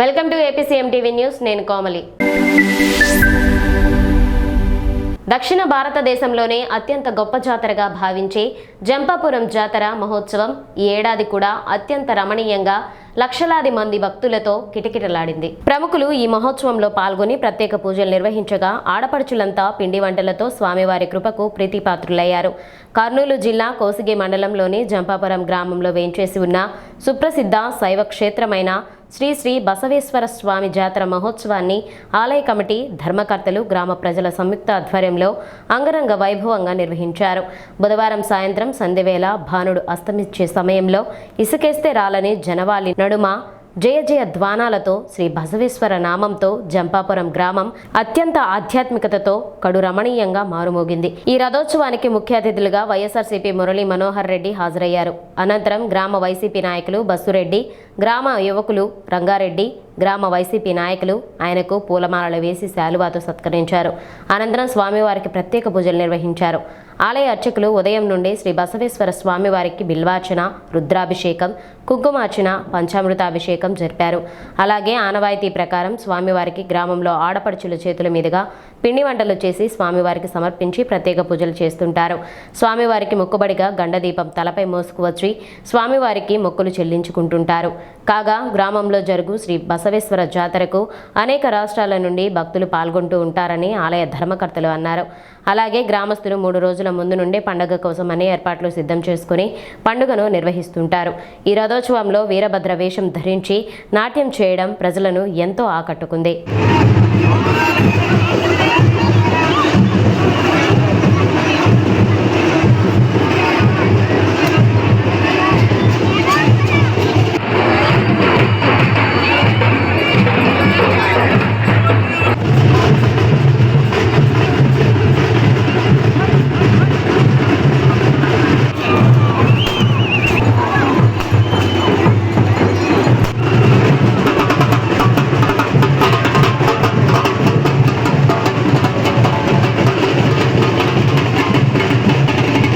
Welcome to APCM TV news నేను కోమలి. దక్షిణ భారతదేశంలోనే అత్యంత గొప్ప జాతరగా భావించే జంపాపురం జాతర మహోత్సవం ఈ ఏడాది కూడా అత్యంత రమణీయంగా లక్షలాది మంది భక్తులతో కిటకిటలాడింది. ప్రముఖులు ఈ మహోత్సవంలో పాల్గొని ప్రత్యేక పూజలు నిర్వహించగా ఆడపడుచులంతా పిండి వంటలతో స్వామివారి కృపకు ప్రీతిపాత్రులయ్యారు. కర్నూలు జిల్లా కోసిగి మండలంలోని జంపాపురం గ్రామంలో వేంచేసి ఉన్న సుప్రసిద్ధ శైవ క్షేత్రమైన శ్రీ శ్రీ బసవేశ్వర స్వామి జాతర మహోత్సవాన్ని ఆలయ కమిటీ ధర్మకర్తలు గ్రామ ప్రజల సంయుక్త ఆధ్వర్యంలో అంగరంగ వైభవంగా నిర్వహించారు. బుధవారం సాయంత్రం సంధ్యవేళ భానుడు అస్తమించే సమయంలో ఇసుకేస్తే రాలని జనవాలి నడుమ జయ జయ ధ్వానాలతో శ్రీ బసవేశ్వర నామంతో జంపాపురం గ్రామం అత్యంత ఆధ్యాత్మికతతో కడు రమణీయంగా మారుమోగింది. ఈ రథోత్సవానికి ముఖ్య అతిథులుగా వైఎస్ఆర్సీపీ మురళీ మనోహర్ రెడ్డి హాజరయ్యారు. అనంతరం గ్రామ వైసీపీ నాయకులు బస్సురెడ్డి గ్రామ యువకులు రంగారెడ్డి గ్రామ వైసీపీ నాయకులు ఆయనకు పూలమాలలు వేసి శాలువాతో సత్కరించారు. అనంతరం స్వామివారికి ప్రత్యేక పూజలు నిర్వహించారు. ఆలయ అర్చకులు ఉదయం నుండి శ్రీ బసవేశ్వర స్వామివారికి బిల్వార్చన రుద్రాభిషేకం కుంకుమార్చన పంచామృతాభిషేకం జరిపారు. అలాగే ఆనవాయితీ ప్రకారం స్వామివారికి గ్రామంలో ఆడపడుచుల చేతుల మీదుగా పిండి వంటలు చేసి స్వామివారికి సమర్పించి ప్రత్యేక పూజలు చేస్తుంటారు. స్వామివారికి మొక్కుబడిగా గండదీపం తలపై మోసుకువచ్చి స్వామివారికి మొక్కులు చెల్లించుకుంటుంటారు. కాగా గ్రామంలో జరుగు శ్రీ బస బసవేశ్వర జాతరకు అనేక రాష్ట్రాల నుండి భక్తులు పాల్గొంటూ ఉంటారని ఆలయ ధర్మకర్తలు అన్నారు. అలాగే గ్రామస్తులు మూడు రోజుల ముందు నుండే పండుగ కోసం అన్ని ఏర్పాట్లు సిద్ధం చేసుకుని పండుగను నిర్వహిస్తుంటారు. ఈ రథోత్సవంలో వీరభద్ర వేషం ధరించి నాట్యం చేయడం ప్రజలను ఎంతో ఆకట్టుకుంది.